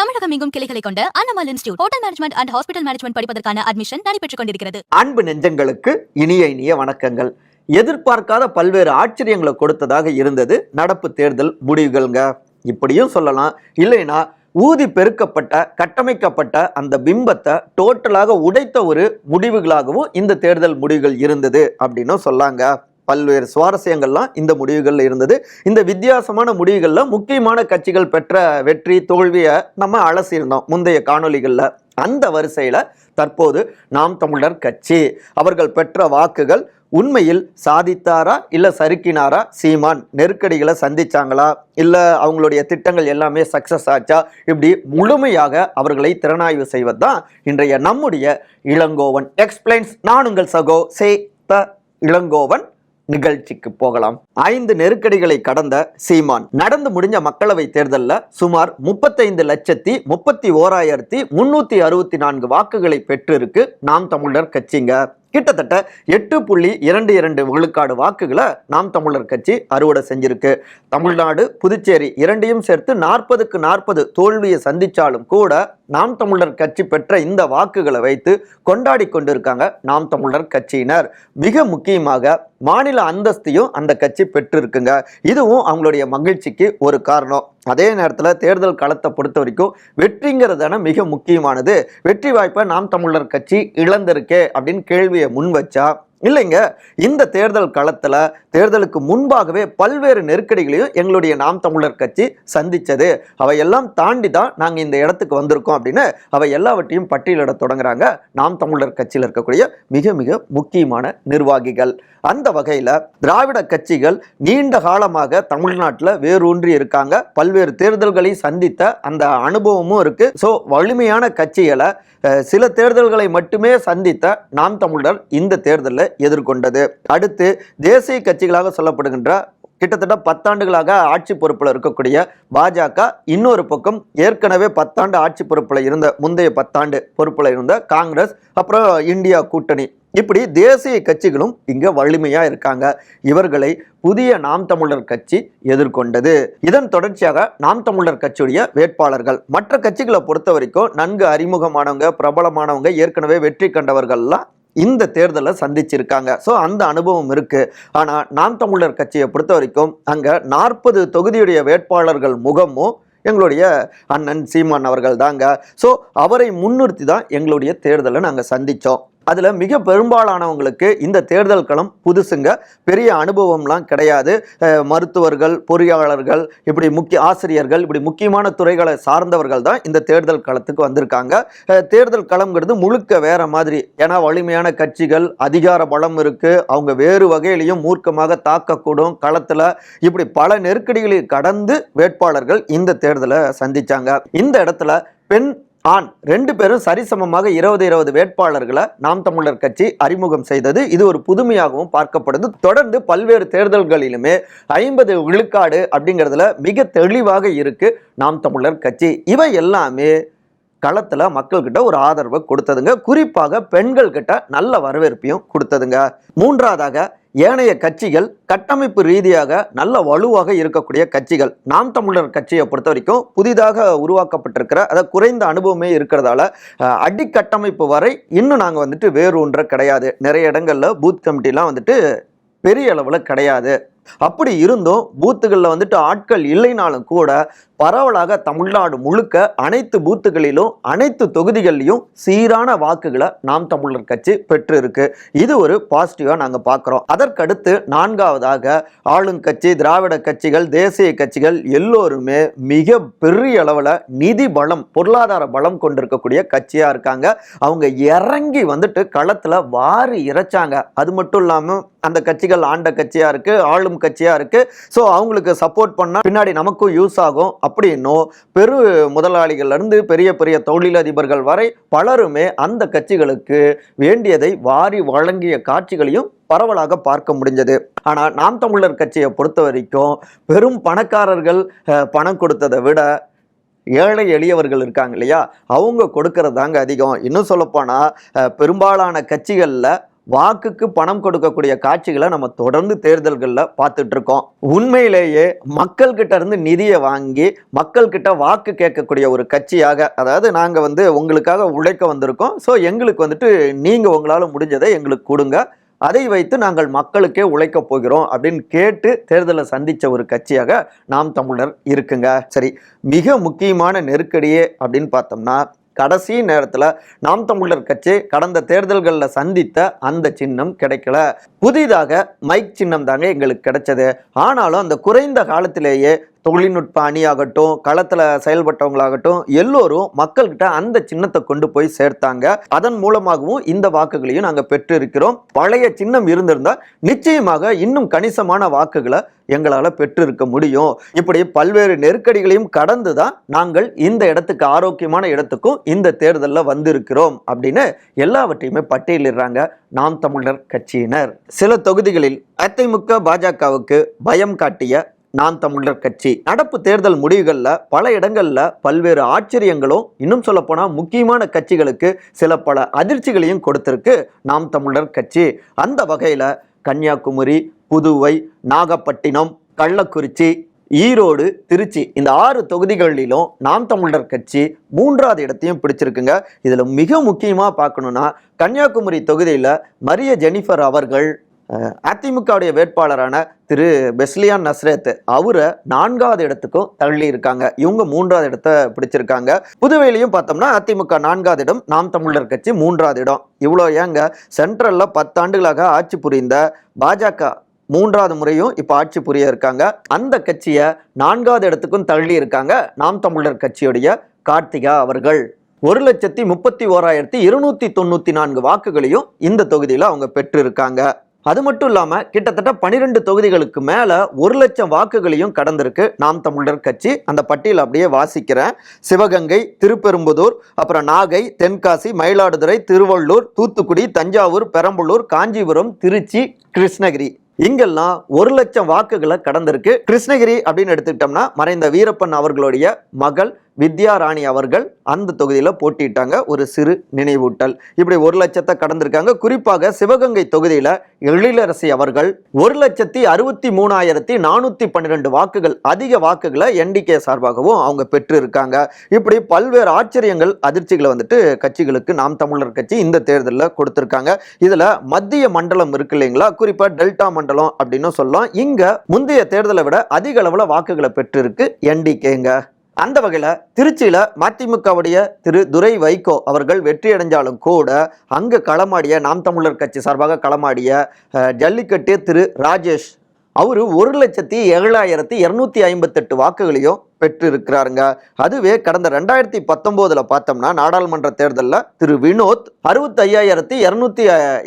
தமிழகம் எங்கும் கிளைகளை கொண்ட Annamal institute hotel management and hospital management படிப்பதற்கான அட்மிஷன் நடைபெற்றுக் கொண்டிருக்கிறது. அன்பு நெஞ்சங்களுக்கு இனிய இனிய வணக்கங்கள். எதிர்பார்க்காத பல்வேறு ஆச்சரியங்களை கொடுத்ததாக இருந்தது நடப்பு தேர்தல் முடிவுகள்ங்க. இப்படியும் சொல்லலாம். இல்லைன்னா ஊதி பெருக்கப்பட்ட கட்டமைக்கப்பட்ட அந்த பிம்பத்தை டோட்டலாக உடைத்த ஒரு முடிவுகளாகவும் இந்த தேர்தல் முடிவுகள் இருந்தது அப்படின்னும் சொல்லாங்க. பல்வேறு சுவாரஸ்யங்கள்லாம் இந்த முடிவுகளில் இருந்தது. இந்த வித்தியாசமான முடிவுகளில் முக்கியமான கட்சிகள் பெற்ற வெற்றி தோல்வியை நம்ம அலசியிருந்தோம் முந்தைய காணொலிகளில் அந்த வரிசையில் தற்போது நாம் தமிழர் கட்சி. அவர்கள் பெற்ற வாக்குகள் உண்மையில் சாதித்தாரா இல்லை சறுக்கினாரா? சீமான் நெருக்கடிகளை சந்திச்சாங்களா? இல்லை அவங்களுடைய திட்டங்கள் எல்லாமே சக்ஸஸ் ஆச்சா? இப்படி முழுமையாக அவர்களை திறனாய்வு செய்வது தான் இன்றைய நம்முடைய இளங்கோவன். எக்ஸ்பிளைன்ஸ் நான் உங்கள் சகோ சே த இளங்கோவன். நிகழ்ச்சிக்கு போகலாம். ஐந்து நெருக்கடிகளை கடந்த சீமான். நடந்து முடிஞ்ச மக்களவை தேர்தலில் சுமார் முப்பத்தைந்து லட்சத்தி முப்பத்தி ஓராயிரத்தி முன்னூத்தி அறுபத்தி நான்கு வாக்குகளை பெற்றிருக்கு நாம் தமிழர் கட்சிங்க. கிட்டத்தட்ட எட்டு புள்ளி இரண்டு இரண்டு விழுக்காடு வாக்குகளை நாம் தமிழர் கட்சி அறுவடை செஞ்சிருக்கு. தமிழ்நாடு புதுச்சேரி இரண்டையும் சேர்த்து நாற்பதுக்கு நாற்பது தோல்வியை சந்தித்தாலும் கூட நாம் தமிழர் கட்சி பெற்ற இந்த வாக்குகளை வைத்து கொண்டாடி கொண்டிருக்காங்க நாம் தமிழர் கட்சியினர். மிக முக்கியமாக மாநில அந்தஸ்தையும் அந்த கட்சி பெற்றிருக்குங்க. இதுவும் அவங்களுடைய மகிழ்ச்சிக்கு ஒரு காரணம். அதே நேரத்தில் தேர்தல் களத்தை பொறுத்த வரைக்கும் வெற்றிங்கிறதான மிக முக்கியமானது. வெற்றி வாய்ப்பை நாம் தமிழர் கட்சி இழந்திருக்கே அப்படின்னு கேள்வியை முன் வச்சா இல்லைங்க இந்த தேர்தல் களத்தில் தேர்தலுக்கு முன்பாகவே பல்வேறு நெருக்கடிகளையும் எங்களுடைய நாம் தமிழர் கட்சி சந்தித்தது அவையெல்லாம் தாண்டி தான் நாங்கள் இந்த இடத்துக்கு வந்திருக்கோம் அப்படின்னு அவை எல்லாவற்றையும் பட்டியலிட தொடங்குறாங்க நாம் தமிழர் கட்சியில் இருக்கக்கூடிய மிக மிக முக்கியமான நிர்வாகிகள். அந்த வகையில் திராவிட கட்சிகள் நீண்ட காலமாக தமிழ்நாட்டில் வேரூன்றி இருக்காங்க. பல்வேறு தேர்தல்களை சந்தித்த அந்த அனுபவமும் இருக்குது ஸோ வலிமையான கட்சிகளை சில தேர்தல்களை மட்டுமே சந்தித்த நாம் தமிழர் இந்த தேர்தலில் எதிர்கொண்டது. அடுத்து தேசிய கட்சிகளாக சொல்லப்படுகின்ற கிட்டத்தட்ட பத்தாண்டுகளாக ஆட்சி பொறுப்பில் இருக்கக்கூடிய பாஜக இன்னொரு பக்கம் ஏற்கனவே பத்தாண்டு ஆட்சி பொறுப்பில் இருந்த முந்தைய பத்தாண்டு பொறுப்பில் இருந்த காங்கிரஸ் அப்புறம் இந்தியா கூட்டணி. இப்படி தேசிய கட்சிகளும் இங்கே வலிமையாக இருக்காங்க. இவர்களை புதிய நாம் தமிழர் கட்சி எதிர்கொண்டது. இதன் தொடர்ச்சியாக நாம் தமிழர் கட்சியுடைய வேட்பாளர்கள் மற்ற கட்சிகளை பொறுத்த வரைக்கும் நன்கு அறிமுகமானவங்க பிரபலமானவங்க ஏற்கனவே வெற்றி கண்டவர்கள்லாம் இந்த தேர்தலை சந்திச்சிருக்காங்க. ஸோ அந்த அனுபவம் இருக்குது ஆனால் நாம் தமிழர் கட்சியை பொறுத்த வரைக்கும் அங்கே நாற்பது தொகுதியுடைய வேட்பாளர்கள் முகமும் எங்களுடைய அண்ணன் சீமான் அவர்கள் தாங்க ஸோ அவரை முன்னிறுத்தி தான் எங்களுடைய தேர்தலை நாங்கள் சந்தித்தோம் அதில் மிக பெரும்பாலானவங்களுக்கு இந்த தேர்தல் களம் புதுசுங்க. பெரிய அனுபவம்லாம் கிடையாது. மருத்துவர்கள் பொறியாளர்கள் இப்படி முக்கிய ஆசிரியர்கள் இப்படி முக்கியமான துறைகளை சார்ந்தவர்கள் தான் இந்த தேர்தல் களத்துக்கு வந்திருக்காங்க. தேர்தல் களம்ங்கிறது முழுக்க வேற மாதிரி. ஏன்னா வலிமையான கட்சிகள் அதிகார பலம் இருக்கு. அவங்க வேறு வகையிலையும் மூர்க்கமாக தாக்கக்கூடும். களத்தில் இப்படி பல நெருக்கடிகளை கடந்து வேட்பாளர்கள் இந்த தேர்தலை சந்திச்சாங்க. இந்த இடத்துல பெண் ஆண். ரெண்டு பேரும் சரிசமமாக இருபது இருபது வேட்பாளர்களை நாம் தமிழர் கட்சி அறிமுகம் செய்தது. இது ஒரு புதுமையாகவும் பார்க்கப்படுது. தொடர்ந்து பல்வேறு தேர்தல்களிலுமே ஐம்பது விழுக்காடு அப்படிங்கிறதுல மிக தெளிவாக இருக்கு. நாம் தமிழர் கட்சி. இவை எல்லாமே களத்தில் மக்கள்கிட்ட ஒரு ஆதரவை கொடுத்ததுங்க. குறிப்பாக பெண்கள்கிட்ட நல்ல வரவேற்பையும் கொடுத்ததுங்க. மூன்றாவதாக ஏனைய கட்சிகள் கட்டமைப்பு ரீதியாக நல்ல வலுவாக இருக்கக்கூடிய கட்சிகள். நாம் தமிழர் கட்சியை பொறுத்த வரைக்கும் புதிதாக உருவாக்கப்பட்டிருக்கிற அதாவது குறைந்த அனுபவமே இருக்கிறதால அடிக்கட்டமைப்பு வரை இன்னும் நாங்கள் வந்துட்டு வேறு ஒன்ற கிடையாது. நிறைய இடங்களில் பூத் கமிட்டிலாம் வந்துட்டு பெரிய அளவில் கிடையாது. அப்படி இருந்தும் பூத்துகளில் வந்துட்டு ஆட்கள் இல்லைனாலும் கூட பரவலாக தமிழ்நாடு முழுக்க அனைத்து பூத்துகளிலும் அனைத்து தொகுதிகளிலும் சீரான வாக்குகளை நாம் தமிழர் கட்சி பெற்று இருக்கு இது ஒரு பாசிட்டிவா நாங்க பார்க்கிறோம். அதற்கடுத்து நான்காவதாக ஆளுங்கட்சி திராவிட கட்சிகள் தேசிய கட்சிகள் எல்லோருமே மிக பெரிய அளவில் நிதி பலம் பொருளாதார பலம் கொண்டிருக்கக்கூடிய கட்சியா இருக்காங்க. அவங்க இறங்கி வந்துட்டு களத்துல வாரி இறைச்சாங்க. அது மட்டும் இல்லாம அந்த கட்சிகள் ஆண்ட கட்சியா இருக்கு ஆளும் கட்சியா இருக்கு. ஸோ அவங்களுக்கு சப்போர்ட் பண்ணா பின்னாடி நமக்கும் யூஸ் ஆகும். அப்படின்னும் பெரு முதலாளிகள்லேருந்து பெரிய பெரிய தொழிலதிபர்கள் வரை பலருமே அந்த கட்சிகளுக்கு வேண்டியதை வாரி வழங்கிய காட்சிகளையும் பரவலாக பார்க்க முடிஞ்சது. ஆனால் நாம் தமிழர் கட்சியை பொறுத்த வரைக்கும் பெரும் பணக்காரர்கள் பணம் கொடுத்ததை விட ஏழை எளியவர்கள் இருக்காங்க இல்லையா? அவங்க கொடுக்கறது தாங்க அதிகம். இன்னும் சொல்லப்போனால் பெரும்பாலான கட்சிகளில் வாக்குக்கு பணம் கொடுக்கக்கூடிய காட்சிகளை நம்ம தொடர்ந்து தேர்தல்களில் பார்த்துட்டு இருக்கோம் உண்மையிலேயே மக்கள்கிட்ட இருந்து நிதியை வாங்கி மக்கள்கிட்ட வாக்கு கேட்கக்கூடிய ஒரு கட்சியாக அதாவது நாங்கள் வந்து உங்களுக்காக உழைக்க வந்திருக்கோம். ஸோ எங்களுக்கு வந்துட்டு நீங்கள் உங்களால் முடிஞ்சதை எங்களுக்கு கொடுங்க. அதை வைத்து நாங்கள் மக்களுக்கே உழைக்க போகிறோம் அப்படின்னு கேட்டு தேர்தலை சந்தித்த ஒரு கட்சியாக நாம் தமிழர் இருக்குங்க. சரி மிக முக்கியமான நெருக்கடியே அப்படின்னு பார்த்தோம்னா கடைசி நேரத்தில் நாம் தமிழர் கட்சி கடந்த தேர்தல்களில் சந்தித்த அந்த சின்னம் கிடைக்கல. புதிதாக மைக் சின்னம் தாங்க எங்களுக்கு கிடைச்சது. ஆனாலும் அந்த குறைந்த காலத்திலேயே தொழில்நுட்ப அணியாகட்டும் களத்தில் செயல்பட்டவங்களாகட்டும் எல்லோரும் மக்கள்கிட்ட அந்த சின்னத்தை கொண்டு போய் சேர்த்தாங்க. அதன் மூலமாகவும் இந்த வாக்குகளையும் நாங்கள் பெற்று இருக்கிறோம் பழைய சின்னம் இருந்திருந்தா நிச்சயமாக இன்னும் கணிசமான வாக்குகளை எங்களால் பெற்று இருக்க முடியும். இப்படி பல்வேறு நெருக்கடிகளையும் கடந்து தான் நாங்கள் இந்த இடத்துக்கு ஆரோக்கியமான இடத்துக்கும் இந்த தேர்தலில் வந்திருக்கிறோம் அப்படின்னு எல்லாவற்றையுமே பட்டியலிடுறாங்க நாம் தமிழர் கட்சியினர். சில தொகுதிகளில் அதிமுக பாஜகவுக்கு பயம் காட்டிய நாம் தமிழர் கட்சி. நடப்பு தேர்தல் முடிவுகளில் பல இடங்களில் பல்வேறு ஆச்சரியங்களும் இன்னும் சொல்லப்போனால் முக்கியமான கட்சிகளுக்கு சில பல அதிர்ச்சிகளையும் கொடுத்திருக்கு நாம் தமிழர் கட்சி. அந்த வகையில் கன்னியாகுமரி புதுவை நாகப்பட்டினம் கள்ளக்குறிச்சி ஈரோடு திருச்சி இந்த ஆறு தொகுதிகளிலும் நாம் தமிழர் கட்சி மூன்றாவது இடத்தையும் பிடிச்சிருக்குங்க. இதில் மிக முக்கியமாக பார்க்கணுன்னா கன்னியாகுமரி தொகுதியில் மரிய ஜெனிஃபர் அவர்கள் அதிமுகவுடைய வேட்பாளரான திரு பெஸ்லியான் நஸ்ரத் அவரை நான்காவது இடத்துக்கும் தள்ளி இருக்காங்க. இவங்க மூன்றாவது இடத்தை பிடிச்சிருக்காங்க. புதுவையிலையும் பார்த்தோம்னா அதிமுக நான்காவது இடம் நாம் தமிழர் கட்சி மூன்றாவது இடம். இவ்வளோ ஏங்க சென்ட்ரலில் பத்தாண்டுகளாக ஆட்சி புரிந்த பாஜக மூன்றாவது முறையும் இப்போ ஆட்சி புரிய இருக்காங்க. அந்த கட்சியை நான்காவது இடத்துக்கும் தள்ளி இருக்காங்க நாம் தமிழர் கட்சியுடைய கார்த்திகா அவர்கள். ஒரு லட்சத்தி முப்பத்தி ஓராயிரத்தி இருநூத்தி தொண்ணூத்தி நான்கு வாக்குகளையும் இந்த தொகுதியில் அவங்க பெற்றிருக்காங்க. அது மட்டும் இல்லாமல் கிட்டத்தட்ட பனிரெண்டு தொகுதிகளுக்கு மேலே ஒரு லட்சம் வாக்குகளையும் கடந்திருக்கு. நாம் தமிழர் கட்சி அந்த பட்டியல் அப்படியே வாசிக்கிறேன். சிவகங்கை திருப்பெரும்புதூர் அப்புறம் நாகை தென்காசி மயிலாடுதுறை திருவள்ளூர் தூத்துக்குடி தஞ்சாவூர் பெரம்பலூர் காஞ்சிபுரம் திருச்சி கிருஷ்ணகிரி. இங்கெல்லாம் ஒரு லட்சம் வாக்குகளை கடந்திருக்கு. கிருஷ்ணகிரி அப்படின்னு எடுத்துக்கிட்டோம்னா மறைந்த வீரப்பன் அவர்களுடைய மகள் வித்யா ராணி அவர்கள் அந்த தொகுதியில் போட்டியிட்டாங்க. ஒரு சிறு நினைவூட்டல். இப்படி ஒரு லட்சத்தை கடந்திருக்காங்க. குறிப்பாக சிவகங்கை தொகுதியில் எழிலரசி அவர்கள் ஒரு லட்சத்தி அறுபத்தி மூணாயிரத்தி நானூற்றி பன்னிரெண்டு வாக்குகள் அதிக வாக்குகளை என்டிகே சார்பாகவும் அவங்க பெற்று இருக்காங்க இப்படி பல்வேறு ஆச்சரியங்கள் அதிர்ச்சிகளை வந்துட்டு கட்சிகளுக்கு நாம் தமிழர் கட்சி இந்த தேர்தலில் கொடுத்துருக்காங்க. இதில் மத்திய மண்டலம் இருக்கு இல்லைங்களா? குறிப்பாக டெல்டா மண்டலம் அப்படின்னு சொல்லலாம். இங்கே முந்தைய தேர்தலை விட அதிக அளவில் வாக்குகளை பெற்றிருக்கு என்டிகேங்க. அந்த வகையில் திருச்சியில் மதிமுகவுடைய திரு துரை வைகோ அவர்கள் வெற்றி அடைஞ்சாலும் கூட அங்கே களமாடிய நாம் தமிழர் கட்சி சார்பாக களமாடிய ஜல்லிக்கட்டு திரு ராஜேஷ் அவர் ஒரு லட்சத்தி ஏழாயிரத்தி இரநூத்தி ஐம்பத்தெட்டு வாக்குகளையும் பெற்று இருக்கிறாருங்க அதுவே கடந்த ரெண்டாயிரத்தி பத்தொன்பதுல பார்த்தோம்னா நாடாளுமன்ற தேர்தலில் திரு வினோத் அறுபத்தி ஐயாயிரத்தி இருநூத்தி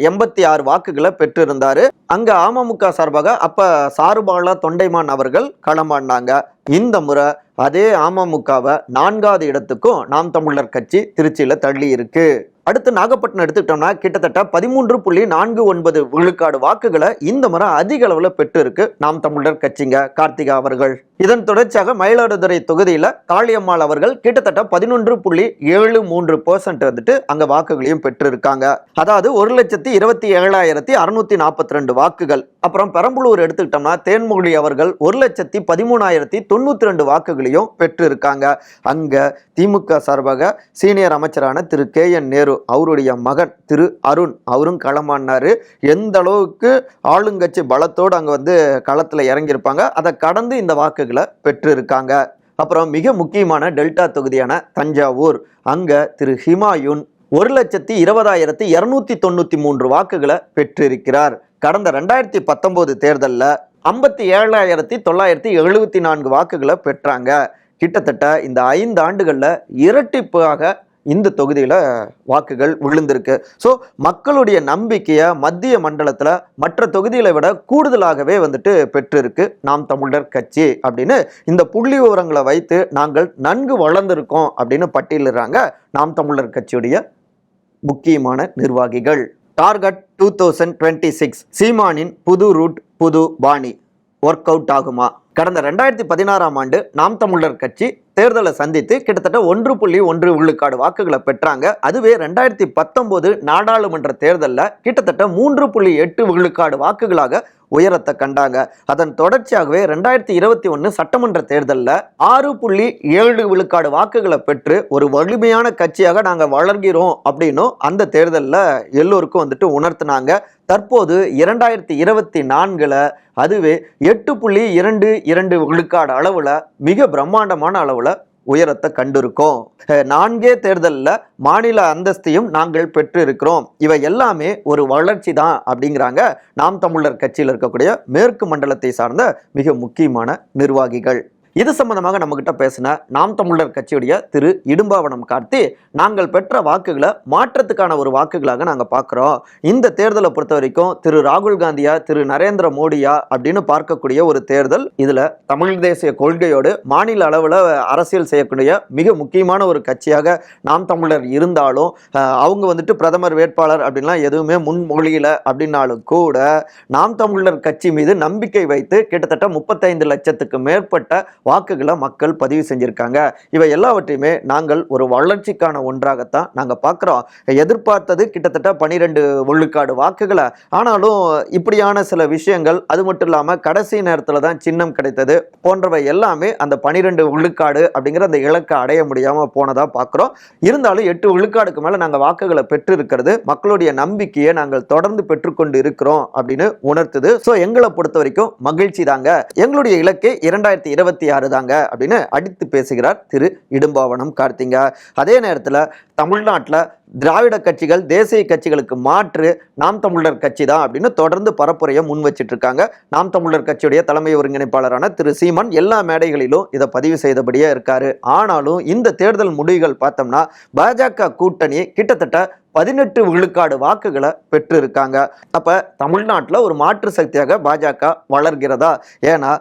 எண்பத்தி ஆறு வாக்குகளை பெற்றிருந்தாரு. அங்க அமமுக சார்பாக அப்ப சாருபாலா தொண்டைமான் அவர்கள் களமாடினாங்க. இந்த முறை அதே அமமுகவை நான்காவது இடத்துக்கும் நாம் தமிழர் கட்சி திருச்சியில தள்ளி இருக்கு. அடுத்து நாகப்பட்டினம் எடுத்துக்கிட்டோம்னா கிட்டத்தட்ட பதிமூன்று புள்ளி நான்கு ஒன்பது விழுக்காடு வாக்குகளை இந்த முறை அதிக அளவில் பெற்று இருக்கு நாம் தமிழர் கட்சிங்க கார்த்திகா அவர்கள். இதன் தொடர்ச்சியாக மயிலாடுதுறை தொகுதியில் காளியம்மாள் அவர்கள் கிட்டத்தட்ட பதினொன்று புள்ளி ஏழு மூன்று பெர்சன்ட் வந்துட்டு அங்கே வாக்குகளையும் பெற்றிருக்காங்க. அதாவது ஒரு லட்சத்தி இருபத்தி ஏழாயிரத்தி அறுநூத்தி நாற்பத்தி ரெண்டு வாக்குகள். அப்புறம் பெரம்பலூர் எடுத்துக்கிட்டோம்னா தேன்மொழி அவர்கள் ஒரு லட்சத்தி பதிமூணாயிரத்தி தொண்ணூத்தி ரெண்டு வாக்குகளையும் பெற்றிருக்காங்க. அங்கே அங்க திமுக சார்பாக சீனியர் அமைச்சரான திரு கே என் நேரு அவருடைய மகன் திரு அருண் அவரும் களமானாரு. எந்த அளவுக்கு ஆளுங்கட்சி பலத்தோடு அங்கே வந்து களத்தில் இறங்கியிருப்பாங்க. அதை கடந்து இந்த வாக்குகள் பெற்று இருக்காங்க அப்புறம் மிக முக்கியமான டெல்டா தொகுதியான தஞ்சாவூர். அங்க திரு ஹிமாயுன் ஒரு லட்சத்தி இருபதாயிரத்தி இருநூத்தி தொண்ணூத்தி மூன்று வாக்குகளை பெற்றிருக்கிறார். கடந்த ரெண்டாயிரத்தி பத்தொன்பது தேர்தலில் ஐம்பத்தி ஏழாயிரத்தி தொள்ளாயிரத்தி எழுபத்தி நான்கு வாக்குகளை பெற்றாங்க. கிட்டத்தட்ட இந்த ஐந்து ஆண்டுகளில் இரட்டிப்பாக இந்த தொகுதியில் வாக்குகள் விழுந்திருக்கு. ஸோ மக்களுடைய நம்பிக்கையை மத்திய மண்டலத்தில் மற்ற தொகுதிகளை விட கூடுதலாகவே வந்துட்டு பெற்றிருக்கு. நாம் தமிழர் கட்சி அப்படின்னு இந்த புள்ளி விவரங்களை வைத்து நாங்கள் நன்கு வளர்ந்திருக்கோம் அப்படின்னு பட்டியலிடுறாங்க நாம் தமிழர் கட்சியுடைய முக்கியமான நிர்வாகிகள். Target two thousand twenty six சீமானின் புது ரூட் புது பாணி. ஒர்க் அவுட் ஆகுமா? கடந்த ரெண்டாயிரத்தி பதினாறாம் ஆண்டு நாம் தமிழர் கட்சி தேர்தலை சந்தித்து கிட்டத்தட்ட ஒன்று புள்ளி ஒன்று விழுக்காடு வாக்குகளை பெற்றாங்க. அதுவே ரெண்டாயிரத்தி பத்தொன்பது நாடாளுமன்ற தேர்தலில் கிட்டத்தட்ட மூன்று புள்ளி எட்டு விழுக்காடு வாக்குகளாக உயரத்தை கண்டாங்க. அதன் தொடர்ச்சியாகவே ரெண்டாயிரத்தி இருபத்தி ஒன்று சட்டமன்ற தேர்தலில் ஆறு புள்ளி ஏழு விழுக்காடு வாக்குகளை பெற்று ஒரு வலிமையான கட்சியாக நாங்கள் வளர்கிறோம் அப்படின்னும் அந்த தேர்தலில் எல்லோருக்கும் வந்துட்டு உணர்த்தினாங்க. தற்போது இரண்டாயிரத்தி இருபத்தி நான்கில் அதுவே எட்டு புள்ளி இரண்டு இரண்டு விழுக்காடு அளவில் மிக பிரம்மாண்டமான அளவில் உயரத்தை கண்டிருக்கோம். நான்கே தேர்தலில் மாநில அந்தஸ்தையும் நாங்கள் பெற்று இருக்கிறோம் இவை எல்லாமே ஒரு வளர்ச்சி தான் அப்படிங்கிறாங்க நாம் தமிழர் கட்சியில் இருக்கக்கூடிய மேற்கு மண்டலத்தை சார்ந்த மிக முக்கியமான நிர்வாகிகள். இது சம்பந்தமாக நம்மகிட்ட பேசின நாம் தமிழர் கட்சியுடைய திரு இடும்பாவனம் கார்த்தி நாங்கள் பெற்ற வாக்குகளை மாற்றத்துக்கான ஒரு வாக்குகளாக நாங்கள் பார்க்குறோம். இந்த தேர்தலை பொறுத்த வரைக்கும் திரு ராகுல் காந்தியா திரு நரேந்திர மோடியா அப்படின்னு பார்க்கக்கூடிய ஒரு தேர்தல் இதில் தமிழ் தேசிய கொள்கையோடு மாநில அளவில் அரசியல் செய்யக்கூடிய மிக முக்கியமான ஒரு கட்சியாக நாம் தமிழர் இருந்தாலும் அவங்க வந்துட்டு பிரதமர் வேட்பாளர் அப்படின்லாம் எதுவுமே முன்மொழியில் அப்படின்னாலும் கூட நாம் தமிழர் கட்சி மீது நம்பிக்கை வைத்து கிட்டத்தட்ட முப்பத்தைந்து லட்சத்துக்கு மேற்பட்ட வாக்குகளை மக்கள் பதிவு செஞ்சுருக்காங்க. இவை எல்லாவற்றையுமே நாங்கள் ஒரு வளர்ச்சிக்கான ஒன்றாகத்தான் நாங்கள் பார்க்குறோம். எதிர்பார்த்தது கிட்டத்தட்ட பனிரெண்டு விழுக்காடு வாக்குகளை. ஆனாலும் இப்படியான சில விஷயங்கள் அது மட்டும் இல்லாமல் கடைசி நேரத்தில் தான் சின்னம் கிடைத்தது. போன்றவை எல்லாமே அந்த பனிரெண்டு விழுக்காடு அப்படிங்கிற அந்த இலக்கை அடைய முடியாமல் போனதாக பார்க்குறோம். இருந்தாலும் எட்டு விழுக்காடுக்கு மேலே நாங்கள் வாக்குகளை பெற்றிருக்கிறது மக்களுடைய நம்பிக்கையை நாங்கள் தொடர்ந்து பெற்றுக்கொண்டு இருக்கிறோம் அப்படின்னு உணர்த்துது. ஸோ எங்களை பொறுத்த வரைக்கும் மகிழ்ச்சி தாங்க. எங்களுடைய இலக்கு இரண்டாயிரத்தி இருபத்தி யாரு தாங்க அப்படின்னு அடித்து பேசுகிறார் திரு இடும்பாவனம் கார்த்திங்க அதே நேரத்தில் தமிழ்நாட்டில் திராவிட கட்சிகள் தேசிய கட்சிகளுக்கு மாற்று நாம் தமிழர் கட்சி தான் அப்படின்னு தொடர்ந்து பரப்புரையை முன் வச்சிட்டு இருக்காங்க நாம் தமிழர் கட்சியுடைய தலைமை ஒருங்கிணைப்பாளரான திரு சீமன் எல்லா மேடைகளிலும் இதை பதிவு செய்தபடியே இருக்காரு. ஆனாலும் இந்த தேர்தல் முடிவுகள் பார்த்தோம்னா பாஜக கூட்டணி கிட்டத்தட்ட பதினெட்டு விழுக்காடு வாக்குகளை பெற்று இருக்காங்க அப்போ தமிழ்நாட்டில் ஒரு மாற்று சக்தியாக பாஜக வளர்கிறதா? ஏன்னா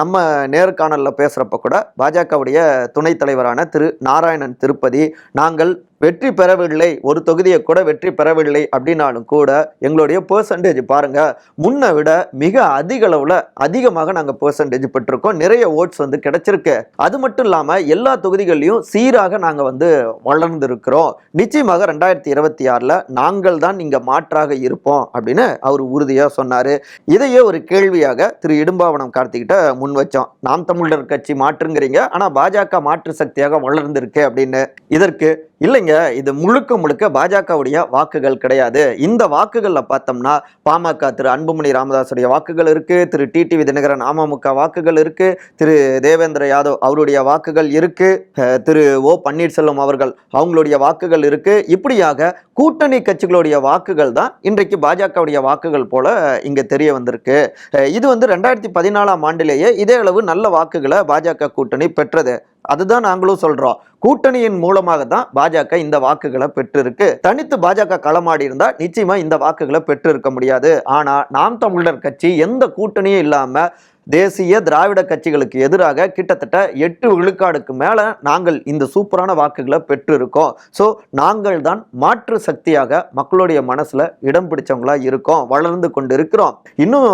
நம்ம நேர்காணலில் பேசுகிறப்ப கூட பாஜகவுடைய துணைத் தலைவரான திரு நாராயணன் திருப்பதி நாங்கள் வெற்றி பெறவில்லை ஒரு தொகுதியை கூட வெற்றி பெறவில்லை அப்படின்னாலும் கூட எங்களுடைய பர்சன்டேஜ் பாருங்க முன்னை விட மிக அதிக அளவில் அதிகமாக நாங்கள் பர்சன்டேஜ் பெற்றிருக்கோம். நிறைய ஓட்ஸ் வந்து கிடைச்சிருக்கு. அது மட்டும் இல்லாமல் எல்லா தொகுதிகளையும் சீராக நாங்கள் வந்து வளர்ந்திருக்கிறோம். நிச்சயமாக ரெண்டாயிரத்தி இருபத்தி ஆறில் நாங்கள் தான் இங்கே மாற்றாக இருப்போம் அப்படின்னு அவர் உறுதியாக சொன்னார். இதையே ஒரு கேள்வியாக திரு இடும்பாவனம் கார்த்திகிட்ட முன் வச்சோம். நாம் தமிழர் கட்சி மாற்றுங்கிறீங்க ஆனால் பாஜக மாற்று சக்தியாக வளர்ந்திருக்கு அப்படின்னு. இதற்கு இல்லைங்க இது முழுக்க முழுக்க பாஜகவுடைய வாக்குகள் கிடையாது. இந்த வாக்குகளில் பார்த்தோம்னா பாமக திரு அன்புமணி ராமதாஸுடைய வாக்குகள் இருக்குது திரு டிடிவி தினகரன் அமமுக வாக்குகள் இருக்குது திரு தேவேந்திர யாதவ் அவருடைய வாக்குகள் இருக்குது திரு ஓ பன்னீர்செல்வம் அவர்கள் அவங்களுடைய வாக்குகள் இருக்குது இப்படியாக கூட்டணி கட்சிகளுடைய வாக்குகள் தான் இன்றைக்கு பாஜகவுடைய வாக்குகள் போல இங்கே தெரிய வந்திருக்கு. இது வந்து ரெண்டாயிரத்தி பதினாலாம் ஆண்டிலேயே இதே அளவு நல்ல வாக்குகளை பாஜக கூட்டணி பெற்றது. அதுதான் நாங்களும் சொல்றோம். கூட்டணியின் மூலமாக தான் பாஜக இந்த வாக்குகளை பெற்றிருக்கு. தனித்து பாஜக களமாடி இருந்தா நிச்சயமா இந்த வாக்குகளை பெற்றிருக்க முடியாது. ஆனா நாம் தமிழர் கட்சி எந்த கூட்டணியும் இல்லாம தேசிய திராவிட கட்சிகளுக்கு எதிராக கிட்டத்தட்ட எட்டு விழுக்காடுக்கு மேலே நாங்கள் இந்த சூப்பரான வாக்குகளை பெற்றிருக்கோம். ஸோ நாங்கள் தான் மாற்று சக்தியாக மக்களுடைய மனசில் இடம் பிடிச்சவங்களா இருக்கோம் வளர்ந்து கொண்டு இருக்கிறோம் இன்னும்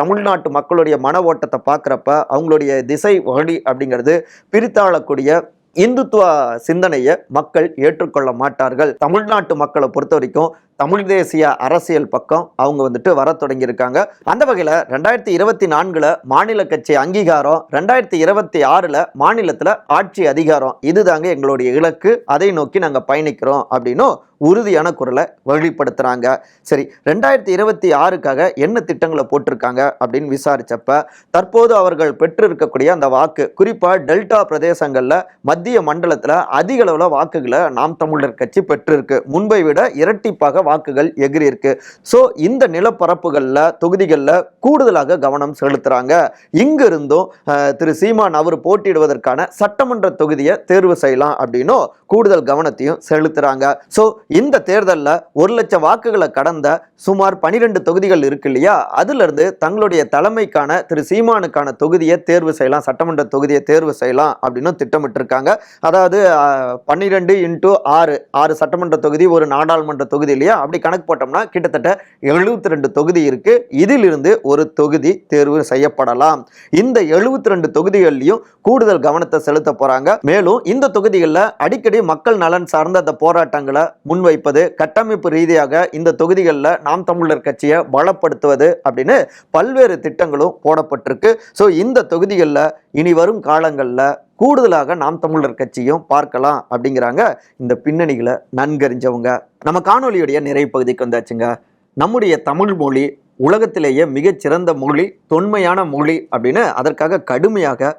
தமிழ்நாட்டு மக்களுடைய மன ஓட்டத்தை பார்க்குறப்ப அவங்களுடைய திசை வழி அப்படிங்கிறது பிரித்தாளக்கூடிய இந்துத்துவ சிந்தனையை மக்கள் ஏற்றுக்கொள்ள மாட்டார்கள். தமிழ்நாட்டு மக்களை பொறுத்த வரைக்கும் தமிழ் தேசிய அரசியல் பக்கம் அவங்க வந்துட்டு வர தொடங்கியிருக்காங்க. அந்த வகையில் ரெண்டாயிரத்தி இருபத்தி நான்கில் மாநில கட்சி அங்கீகாரம் ரெண்டாயிரத்தி இருபத்தி ஆறில் மாநிலத்தில் ஆட்சி அதிகாரம். இதுதாங்க எங்களுடைய இலக்கு. அதை நோக்கி நாங்கள் பயணிக்கிறோம் அப்படின்னும் உறுதியான குரலை வெளிப்படுத்துகிறாங்க சரி ரெண்டாயிரத்தி இருபத்தி ஆறுக்காக என்ன திட்டங்களை போட்டிருக்காங்க அப்படின்னு விசாரித்தப்ப தற்போது அவர்கள் பெற்றிருக்கக்கூடிய அந்த வாக்கு குறிப்பாக டெல்டா பிரதேசங்களில் மத்திய மண்டலத்தில் அதிக அளவில் வாக்குகளை நாம் தமிழர் கட்சி பெற்றிருக்கு. முன்பை விட இரட்டிப்பாக வாக்குகள் எகிரி இருக்கு ஸோ இந்த நிலப்பரப்புகளில் தொகுதிகளில் கூடுதலாக கவனம் செலுத்துகிறாங்க இங்கிருந்தும் திரு சீமான் அவர் போட்டியிடுவதற்கான சட்டமன்ற தொகுதியை தேர்வு செய்யலாம் அப்படின்னும் கூடுதல் கவனத்தையும் செலுத்துறாங்க. ஸோ இந்த தேர்தலில் ஒரு லட்சம் வாக்குகளை கடந்த சுமார் பனிரெண்டு தொகுதிகள் இருக்கு இல்லையா? அதிலிருந்து தங்களுடைய தலைமைக்கான திரு சீமானுக்கான தொகுதியை தேர்வு செய்யலாம் சட்டமன்ற தொகுதியை தேர்வு செய்யலாம் அப்படின்னு திட்டமிட்டிருக்காங்க. அதாவது பன்னிரெண்டு இன்ட்டு ஆறு ஆறு சட்டமன்ற தொகுதி ஒரு நாடாளுமன்ற தொகுதி இல்லையா? அப்படி கணக்கு போட்டோம்னா கிட்டத்தட்ட எழுபத்தி ரெண்டு தொகுதி இருக்கு. இதிலிருந்து ஒரு தொகுதி தேர்வு செய்யப்படலாம். இந்த எழுபத்தி ரெண்டு தொகுதிகள்லையும் கூடுதல் கவனத்தை செலுத்த போறாங்க. மேலும் இந்த தொகுதிகளில் அடிக்கடி மக்கள் நலன் சார்ந்த அந்த போராட்டங்களை முன்வைப்பது கட்டமைப்பு ரீதியாக இந்த தொகுதிகளில் நாம் தமிழர் கட்சியை பலப்படுத்துவது அப்படின்னு பல்வேறு திட்டங்களும் போடப்பட்டிருக்கு. ஸோ இந்த தொகுதிகளில் இனி வரும் காலங்களில் கூடுதலாக நாம் தமிழர் கட்சியும் பார்க்கலாம் அப்படிங்கிறாங்க இந்த பின்னணிகளை நன்கறிஞ்சவங்க. நம்ம காணொலியுடைய நிறைவு பகுதிக்கு வந்தாச்சுங்க. நம்முடைய தமிழ் மொழி உலகத்திலேயே மிகச்சிறந்த மொழி தொன்மையான மொழி அப்படின்னு அதற்காக கடுமையாக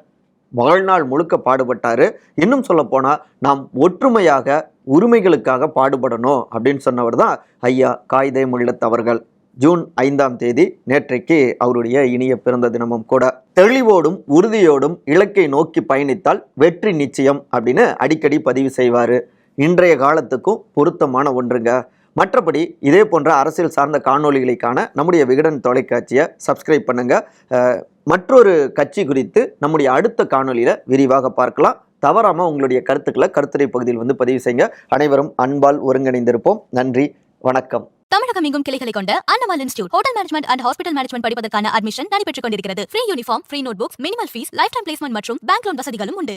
வாழ்நாள் முழுக்க பாடுபட்டாரு. இன்னும் சொல்ல நாம் ஒற்றுமையாக உரிமைகளுக்காக பாடுபடணும் அப்படின்னு சொன்னவர் தான் ஐயா காயிதே முல்லத் அவர்கள். ஜூன் ஐந்தாம் தேதி நேற்றைக்கு அவருடைய இனிய பிறந்த தினமும் கூட. தெளிவோடும் உறுதியோடும் இலக்கை நோக்கி பயணித்தால் வெற்றி நிச்சயம் அப்படின்னு அடிக்கடி பதிவு செய்வார். இன்றைய காலத்துக்கும் பொருத்தமான ஒன்றுங்க. மற்றபடி இதே போன்ற அரசியல் சார்ந்த காணொலிகளுக்கான நம்முடைய விகடன் தொலைக்காட்சியை சப்ஸ்கிரைப் பண்ணுங்கள் மற்றொரு கட்சி குறித்து நம்முடைய அடுத்த காணொலியில் விரிவாக பார்க்கலாம். தவறாம உங்களுடைய கருத்துக்களை கருத்துரை பகுதியில் வந்து பதிவு செய்யுங்க. அனைவரும் அன்பால் ஒருங்கிணைந்திருப்போம். நன்றி வணக்கம். தமிழகம் எங்கும் கிளைகளை கொண்ட Annamal institute hotel management and hospital management படிப்பதற்கான அட்மிஷன் நடைபெற்றுக் கொண்டிருக்கிறது. Free uniform free notebooks minimal fees lifetime placement மற்றும் பேங்க் லோன் வசதிகளும் உண்டு.